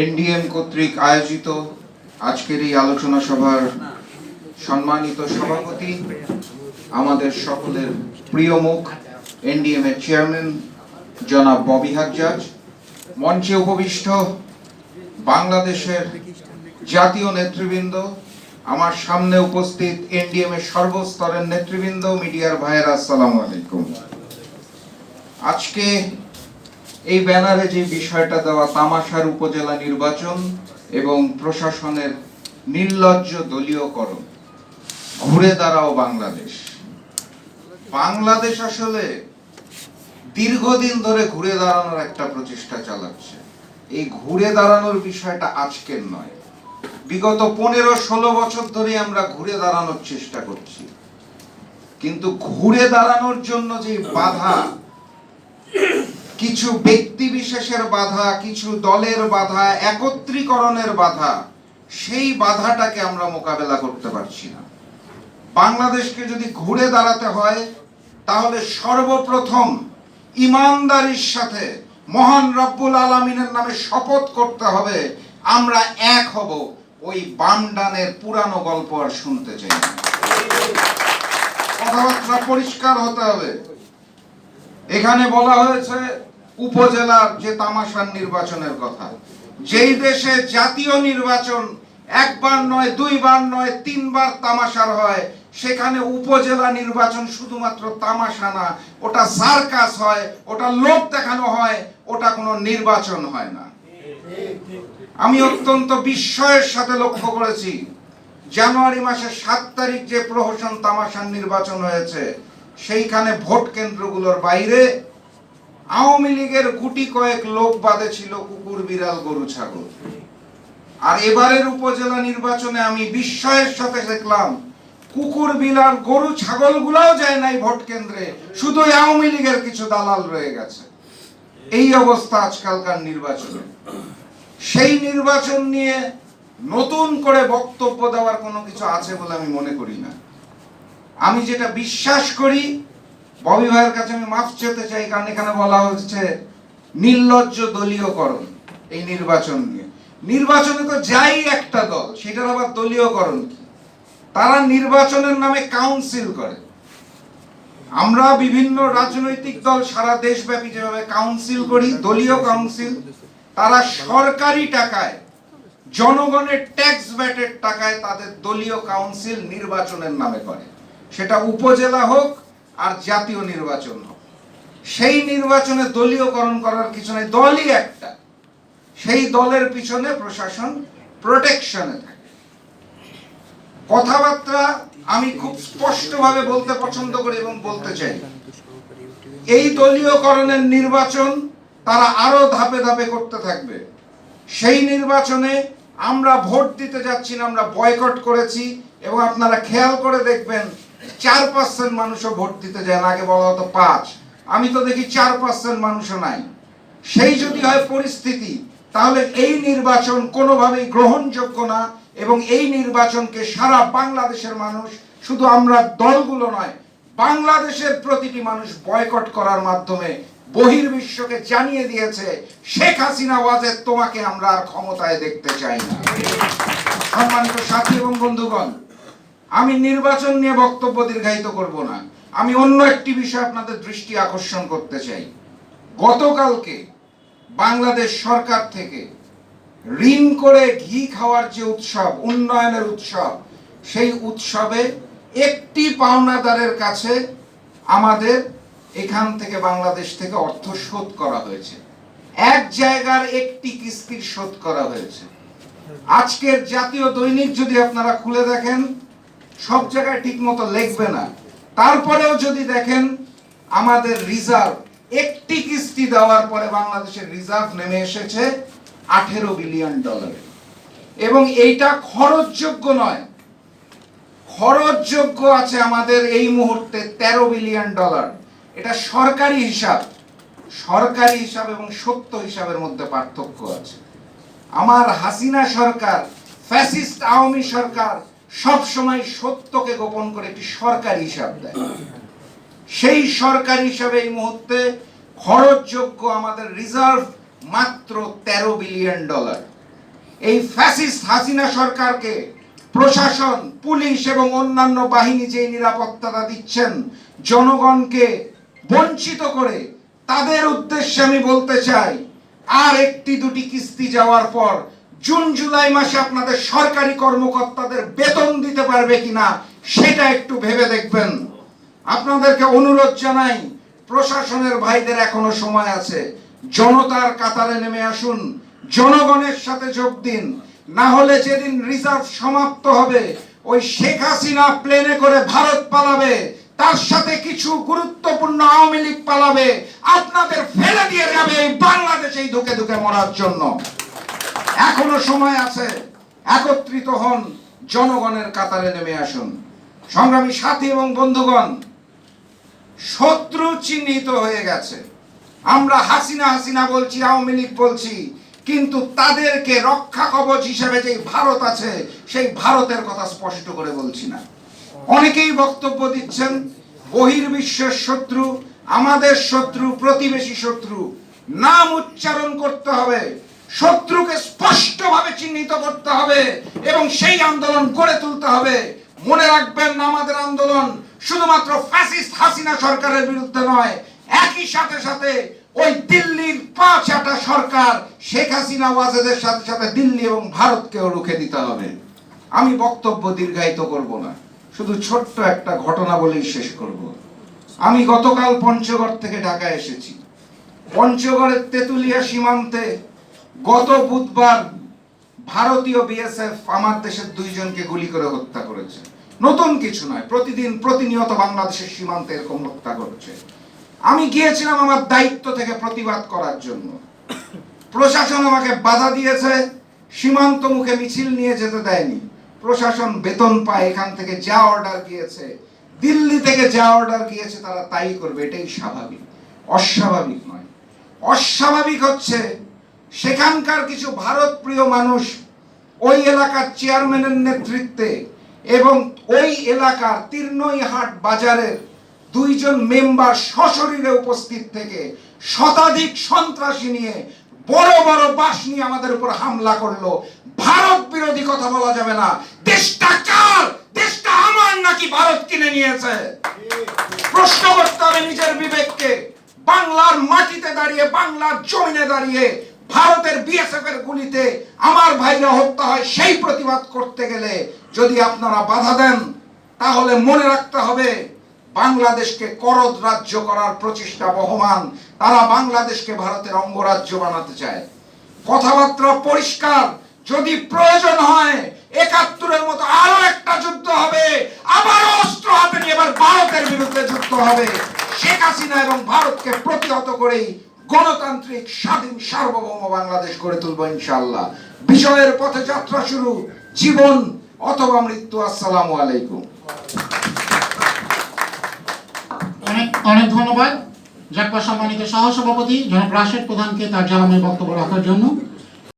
NDM কর্তৃক আয়োজিত আজকের এই আলোচনা সভার সম্মানিত সভাপতি আমাদের সকলের প্রিয় মুখ, এনডিএম এর চেয়ারম্যান জনাব ববি হাজ্জাজ। মঞ্চে উপবিষ্ট বাংলাদেশের জাতীয় নেতৃবৃন্দ আমার সামনে উপস্থিত এনডিএম এর সর্বস্তরের নেতৃবৃন্দ, মিডিয়ার ভাইয়েরা, আসসালামু আলাইকুম। আজকে এই ব্যানারে যে বিষয়টা দেওয়া, তামাশার উপজেলা নির্বাচন এবং প্রশাসনের নির্লজ্জ দলীয়করণ, ঘুরে দাঁড়াও বাংলাদেশ। বাংলাদেশ আসলে দীর্ঘদিন ধরে ঘুরে দাঁড়ানোর একটা প্রচেষ্টা চালাচ্ছে। এই ঘুরে দাঁড়ানোর বিষয়টা আজকের নয়। বিগত পনেরো ষোলো বছর ধরে আমরা ঘুরে দাঁড়ানোর চেষ্টা করছি। কিন্তু ঘুরে দাঁড়ানোর জন্য যে বাধা, কিছু ব্যক্তি বিশেষের বাধা, কিছু দলের বাধা, একত্রীকরণের বাধা, সেই বাধাটাকে আমরা মোকাবেলা করতে পারছি না। বাংলাদেশকে যদি ঘুরে দাঁড়াতে হয়, তাহলে সর্বপ্রথম ইমানদারির সাথে মহান রব্বুল আলমিনের নামে শপথ করতে হবে, আমরা এক হব। ওই বামডানের পুরানো গল্প আর শুনতে চাই না। কথাবার্তা পরিষ্কার হতে হবে। এখানে বলা হয়েছে, উপজেলার যে তামাশার নির্বাচনের কথা, যেই দেশে জাতীয় নির্বাচন একবার নয়, দুইবার নয়, তিনবার তামাশার হয়, সেখানে উপজেলা নির্বাচন শুধুমাত্র তামাশা না, ওটা সার্কাস হয়, ওটা লোক দেখানো হয়, ওটা কোনো নির্বাচন হয় না। আমি অত্যন্ত বিস্ময়ের সাথে লক্ষ্য করেছি। জানুয়ারি মাসের সাত তারিখ যে প্রহসন তামাশার নির্বাচন হয়েছে, সেইখানে ভোট কেন্দ্রগুলোর বাইরে আওয়ামী লীগের গুটি কয়েক লোক বাদে ছিল কুকুর, বিড়াল, গরু, ছাগল। আর এবারের উপজেলা নির্বাচনে আমি বিস্ময়ের সাথে দেখলাম, কুকুর, বিড়াল, গরু ছাগল গুলাও যায় নাই ভোট কেন্দ্রে, শুধু আওয়ামী লীগের কিছু দালাল রয়ে গেছে। এই অবস্থা আজকালকার নির্বাচনে। সেই নির্বাচন নিয়ে নতুন করে বক্তব্য দেওয়ার কোনো কিছু আছে বলে আমি মনে করি না। আমি যেটা বিশ্বাস করি, ববি ভাইয়ের কাছে আমি মাফ চেতে চাই, কারণ এখানে বলা হচ্ছে নির্লজ্জ দলীয়করণ এই নির্বাচন নিয়ে। নির্বাচনে তো যাই একটা দল, সেটার আবার দলীয়করণ কি? তারা নির্বাচনের নামে কাউন্সিল করে। আমরা বিভিন্ন রাজনৈতিক দল সারা দেশব্যাপী যেভাবে কাউন্সিল করি, দলীয় কাউন্সিল তারা সরকারি টাকায়, জনগণের ট্যাক্স ব্যাটের টাকায় তাদের দলীয় কাউন্সিল নির্বাচনের নামে করে। সেটা উপজেলা হোক আর জাতীয় নির্বাচন হোক। সেই নির্বাচনে দলীয়করণ করার কিছু নেই দলই একটা। সেই দলের পিছনে প্রশাসন প্রোটেকশনে থাকে। কথাবার্তা আমি খুব স্পষ্টভাবে বলতে পছন্দ করি এবং বলতে চাই। এই দলীয়করণের নির্বাচন তারা আরও ধাপে ধাপে করতে থাকবে। সেই নির্বাচনে আমরা ভোট দিতে যাচ্ছি না, আমরা বয়কট করেছি এবং আপনারা খেয়াল করে দেখবেন চার পার্সেন্ট মানুষও ভোট দিতে যায় আগে বলা হতো পাঁচ। আমি তো দেখি চার পার্সেন্ট মানুষও নাই। সেই যদি হয় পরিস্থিতি, তাহলে এই নির্বাচন কোনোভাবেই গ্রহণযোগ্য না এবং এই নির্বাচনকে সারা বাংলাদেশের মানুষ, শুধু আমরা দলগুলো নয়, বাংলাদেশের প্রতিটি মানুষ বয়কট করার মাধ্যমে বহির্বিশ্বকে জানিয়ে দিয়েছে, শেখ হাসিনা ওয়াজেদ, তোমাকে আমরা আর ক্ষমতায় দেখতে চাই না। সম্মানিত সাথী এবং বন্ধুগণ, আমি নির্বাচন নিয়ে বক্তব্য দীর্ঘায়িত করব না। আমি অন্য একটি বিষয় আপনাদের দৃষ্টি আকর্ষণ করতে চাই। গতকালকে বাংলাদেশ সরকার থেকে ঋণ করে ঘি খাওয়ার যে উৎসব, উন্নয়নের উৎসব, সেই উৎসবে একটি পাওনাদারের কাছে আমাদের এখান থেকে বাংলাদেশ থেকে অর্থ শোধ করা হয়েছে। এক জায়গার একটি কিস্তির শোধ করা হয়েছে। আজকের জাতীয় দৈনিক যদি আপনারা খুলে দেখেন, সব জায়গায় ঠিক মতো লিখবে না। তারপরেও যদি দেখেন, আমাদের রিজার্ভ, একটি কিস্তি দেওয়ার পরে বাংলাদেশের রিজার্ভ নেমে এসেছে আঠেরো বিলিয়ন ডলারে। এবং এইটা খরচযোগ্য নয়। খরচযোগ্য আছে আমাদের এই মুহূর্তে তেরো বিলিয়ন ডলার। এটা সরকারি হিসাব। সরকারি হিসাব এবং সত্য হিসাবের মধ্যে পার্থক্য আছে। আমার হাসিনা সরকার, ফ্যাসিস্ট আওয়ামী সরকার সব সময় সত্যকে গোপন করে একটি সরকারি হিসাব দেয়। সেই সরকার হিসাবে এই মুহূর্তে খরচযোগ্য আমাদের রিজার্ভ মাত্র তেরো বিলিয়ন ডলার। এই ফ্যাসিস্ট হাসিনা সরকারকে প্রশাসন, পুলিশ এবং অন্যান্য বাহিনী যে নিরাপত্তাটা দিচ্ছেন, জনগণকে বঞ্চিত করে তাদের উদ্দেশ্যে আমি বলতে চাই, আর একটি দুটি কিস্তি যাওয়ার পর জুন, জুলাই মাসে আপনাদের সরকারি কর্মকর্তাদের বেতন দিতে পারবে কিনা সেটা একটু ভেবে দেখবেন। আপনাদেরকে অনুরোধ জানাই, প্রশাসনের ভাইদের এখনও সময় আছে। জনতার কাতারে নেমে আসুন, জনগণের সাথে যোগ দিন। না হলে যেদিন রিজার্ভ সমাপ্ত হবে, ওই শেখ হাসিনা প্লেনে করে ভারত পালাবে। তার সাথে কিছু গুরুত্বপূর্ণ আওয়ামী লীগ পালাবে, আপনাদের ফেলে দিয়ে যাবে এই বাংলাদেশেই ধুকে ধুকে মরার জন্য। এখনও সময় আছে, একত্রিত হন, জনগণের কাতারে নেমে আসুন। সংগ্রামী সাথী এবং বন্ধুগণ, শত্রু চিহ্নিত হয়ে গেছে। আমরা হাসিনা হাসিনা বলছি, আওয়ামী লীগ বলছি, কিন্তু তাদেরকে রক্ষা কবচ হিসেবে যে ভারত আছে, সেই ভারতের কথা স্পষ্ট করে বলছি না। অনেকেই বক্তব্য দিচ্ছেন, বহির্বিশ্বের শত্রু, আমাদের শত্রু, প্রতিবেশী শত্রু। নাম উচ্চারণ করতে হবে, শত্রুকে স্পষ্টভাবে চিহ্নিত করতে হবে এবং সেই আন্দোলন গড়ে তুলতে হবে। মনে রাখবেন, আমাদের আন্দোলন শুধুমাত্র ফ্যাসিস্ট হাসিনা সরকারের বিরুদ্ধে নয়, একই সাথে সাথে ওই দিল্লির পাঁচ আটা সরকার, শেখ হাসিনা, ওয়াজেদের সাথে সাথে দিল্লি এবং ভারতকেও রুখে দিতে হবে। আমি বক্তব্য দীর্ঘায়িত করব না। শুধু ছোট্ট একটা ঘটনা বলেই শেষ করব। আমি গতকাল পঞ্চগড় থেকে ঢাকা এসেছি। পঞ্চগড়ের তেতুলিয়া সীমান্তে গত বুধবার ভারতীয় বিএসএফ আমার দেশের দুইজনকে গুলি করে হত্যা করেছে। নতুন কিছু নয়, প্রতিদিন প্রতিনিয়ত বাংলাদেশের সীমান্তে এরকম হত্যা করছে। আমি গিয়েছিলাম আমার দায়িত্ব থেকে প্রতিবাদ করার জন্য। প্রশাসন আমাকে বাধা দিয়েছে, সীমান্ত মুখে মিছিল নিয়ে যেতে দেয়নি। প্রশাসন বেতন পায়, এখান থেকে যা অর্ডার গিয়েছে, দিল্লি থেকে যা অর্ডার গিয়েছে, তারা তাই করবে, এটাই স্বাভাবিক। অস্বাভাবিক নয়। অস্বাভাবিক হচ্ছে, সেখানকার কিছু ভারত প্রিয় মানুষ ওই এলাকার চেয়ারম্যানের নেতৃত্বে এবং ওই এলাকার তীর্ণইহাট বাজারের দুইজন মেম্বার সশরীরে উপস্থিত থেকে শতাধিক সন্ত্রাসী নিয়ে বড় বড় বাস নিয়ে আমাদের উপর হামলা করল। ভারত বিরোধী কথা বলা যাবে না। দেশটা কার? দেশটা আমার নাকি ভারত কিনে নিয়েছে? প্রশ্ন করতে হবে নিজের বিবেককে বাংলার মাটিতে দাঁড়িয়ে, বাংলার জমিনে দাঁড়িয়ে ভারতের বিএসএফ এর গুলিতে আমার ভাইরা হত্যা হয়, সেই প্রতিবাদ করতে গেলে যদি আপনারা বাধা দেন, তাহলে মনে রাখতে হবে বাংলাদেশকে করদ রাজ্য করার প্রচেষ্টা বহমান, তারা বাংলাদেশকে ভারতের অঙ্গরাজ্য বানাতে চায়। কথাবার্তা পরিষ্কার, যদি প্রয়োজন হয়, একাত্তরের মতো আরও একটা যুদ্ধ হবে আবার অস্ত্র হাতে নিয়ে এবার ভারতের বিরুদ্ধে যুদ্ধ হবে। শেখ হাসিনা এবং ভারতকে প্রতিহত করেই গণতান্ত্রিক স্বাধীন সার্বভৌম বাংলাদেশ গড়ে তুলবো ইনশাআল্লাহ। বিষয়ের পথে যাত্রা শুরু, জীবন অথবা মৃত্যু, আসসালামু আলাইকুম। অনেক ধন্যবাদ। জাকপা সম্মানিত সহসভাপতি জনাব রাশেদ প্রধানকে তার জানামের বক্তব্য রাখার জন্য।